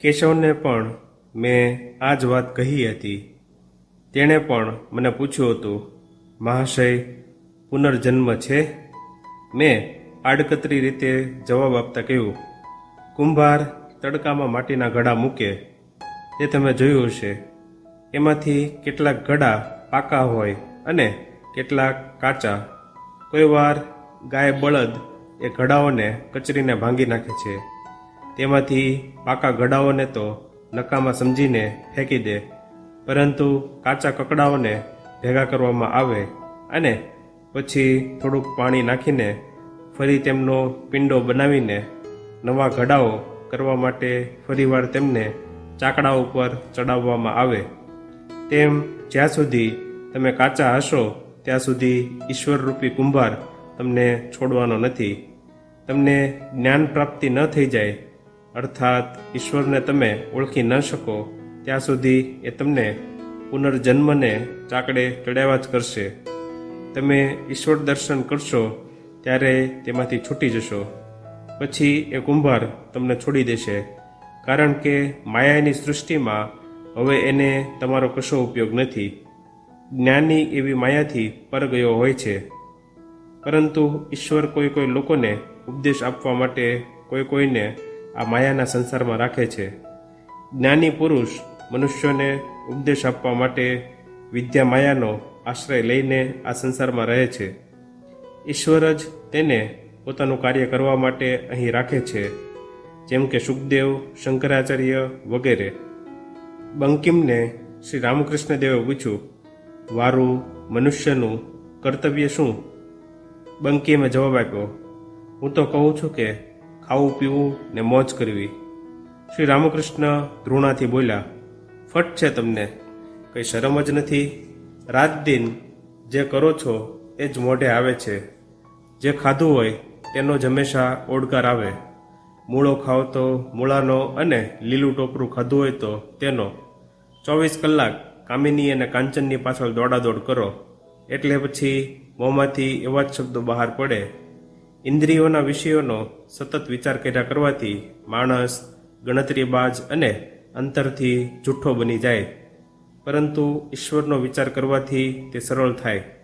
કેશવને પણ મેં આ જ વાત કહી હતી. તેણે પણ મને પૂછ્યું હતું, મહાશય, પુનર્જન્મ છે? મેં આડકતરી રીતે જવાબ આપતા કહ્યું, કુંભાર તડકામાં માટીના ઘડા મૂકે, તે તમે જોયું હશે. એમાંથી કેટલાક ઘડા પાકા હોય અને કેટલાક કાચા. કોઈ વાર ગાય બળદ એ ઘડાઓને કચરીને ભાંગી નાખે છે. તેમાંથી પાકા ઘડાઓને તો નકામા સમજીને ફેંકી દે, પરંતુ કાચા કકડાઓને ભેગા કરવામાં આવે અને પછી થોડુંક પાણી નાખીને ફરી તેમનો પિંડો બનાવીને નવા ઘડાઓ કરવા માટે ફરીવાર તેમને ચાકડા ઉપર ચડાવવામાં આવે. તેમ જ્યાં સુધી તમે કાચા હશો, ત્યાં સુધી ઈશ્વરરૂપી કુંભાર તમને છોડવાનો નથી. તમને જ્ઞાન પ્રાપ્તિ ન થઈ જાય અર્થાત ઈશ્વરને તમે ઓળખી ન શકો, ત્યાં સુધી એ તમને પુનર્જન્મને ચાકડે ચડાવ્યા જ કરશે. તમે ઈશ્વર દર્શન કરશો, ત્યારે તેમાંથી છૂટી જશો. પછી એ કુંભાર તમને છોડી દેશે. કારણ કે માયાની સૃષ્ટિમાં હવે એને તમારો કશો ઉપયોગ નથી. જ્ઞાની એવી માયાથી પર ગયો હોય છે. પરંતુ ઈશ્વર કોઈ કોઈ લોકોને ઉપદેશ આપવા માટે કોઈ કોઈને આ માયાના સંસારમાં રાખે છે. જ્ઞાની પુરુષ મનુષ્યોને ઉપદેશ આપવા માટે વિદ્યા માયાનો આશ્રય લઈને આ સંસારમાં રહે છે. ઈશ્વર જ તેને પોતાનું કાર્ય કરવા માટે અહીં રાખે છે, જેમ કે સુખદેવ, શંકરાચાર્ય વગેરે. બંકિમને શ્રી રામકૃષ્ણ દેવે પૂછ્યું, વારું, મનુષ્યનું કર્તવ્ય શું? બંકીમે જવાબ આપ્યો, હું તો કહું છું કે ખાવું પીવું ને મોજ કરવી. શ્રી રામકૃષ્ણ ધૃણાથી બોલ્યા, ફટ છે તમને. કંઈ શરમ જ નથી. રાત દિન જે કરો છો એ જ મોઢે આવે છે. જે ખાધું હોય તેનો જ હંમેશા ઓડકાર આવે. મૂળો ખાવ તો મૂળાનો અને લીલું ટોપરું ખાધું હોય તો તેનો. ચોવીસ કલાક કામિની અને કાંચનની પાછળ દોડાદોડ કરો. એટલે પછી મોંમાંથી એવા જ શબ્દો બહાર પડે. ઇન્દ્રિયોના વિષયોનો સતત વિચાર કર્યા કરવાથી માણસ ગણતરીબાજ અને અંતરથી જૂઠ્ઠો બની જાય. પરંતુ ઈશ્વરનો વિચાર કરવાથી તે સરળ થાય.